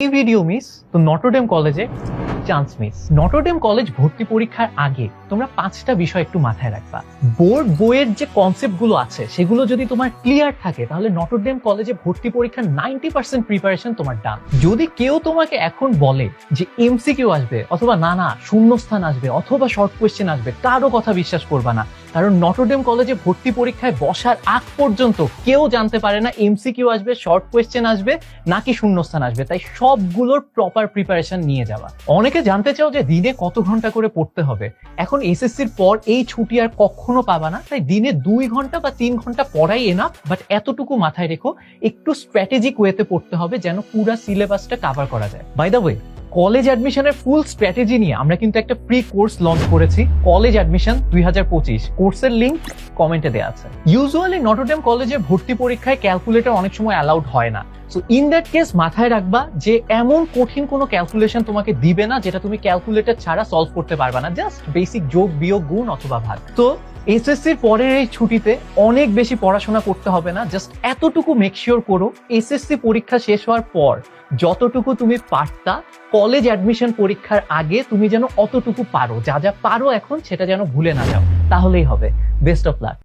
Video miss তো Notre Dame কলেজে chance miss Notre Dame college ভর্তি পরীক্ষার আগে তোমরা পাঁচটা বিষয় একটু মাথায় রাখবা। বোর্ড, বইয়ের যে কনসেপ্টগুলো আছে, সেগুলো যদি তোমার ক্লিয়ার থাকে, তাহলে নটরডেম কলেজে ভর্তি পরীক্ষার নাইনটি পার্সেন্ট প্রিপারেশন তোমার ডান যদি কেউ তোমাকে এখন বলে যে এমসিকিউ আসবে, অথবা না না, শূন্যস্থান আসবে, অথবা শর্ট কোয়েশ্চেন আসবে, কারও কথা বিশ্বাস করবা না কারণ নটরডেম কলেজে ভর্তি পরীক্ষায় বসার আগ পর্যন্ত কেউ জানতে পারে না এমসিকিউ আসবে শর্ট কোয়েশ্চেন আসবে, নাকি শূন্যস্থান আসবে। তাই সবগুলোর প্রপার প্রিপারেশন নিয়ে যাওয়া। অনেকে জানতে চাও যে দিনে কত ঘণ্টা করে পড়তে হবে। এখন এসএসসির পর এই ছুটি আর কখনো পাবা না। তাই দিনে দুই ঘণ্টা বা তিন ঘণ্টা পড়াই এনাফ বাট এতটুকু মাথায় রেখো, একটু স্ট্র্যাটেজিক ওয়েতে পড়তে হবে যেন পুরো সিলেবাসটা কাভার করা যায়। বাই দ্য ওয়ে কলেজ অ্যাডমিশনের ফুল স্ট্র্যাটেজি নিয়ে আমরা কিন্তু একটা ফ্রি কোর্স লঞ্চ করেছি। কলেজ অ্যাডমিশন দুই হাজার পঁচিশ। কোর্সের লিঙ্ক কমেন্টে দেওয়া আছে। ইউজুয়ালি নটরডেম কলেজে ভর্তি পরীক্ষায় ক্যালকুলেটর অনেক সময় অ্যালাউড হয় না। সো ইন দ্যাট কেস মাথায় রাখবা যে এমন কঠিন কোনো ক্যালকুলেশন তোমাকে দিবে না যেটা তুমি ক্যালকুলেটর ছাড়া সলভ করতে পারবা না। জাস্ট বেসিক যোগ, বিয়োগ, গুণ অথবা ভাগ। তো এসএসসির পরের এই ছুটিতে অনেক বেশি পড়াশোনা করতে হবে না। জাস্ট এতটুকু মেকশিওর করো এসএসসি পরীক্ষা শেষ হওয়ার পর যতটুকু তুমি পারতা কলেজ অ্যাডমিশন পরীক্ষার আগে তুমি যেন অতটুকু পারো। যা যা পারো এখন, সেটা যেন ভুলে না যাও। তাহলেই হবে। Best of luck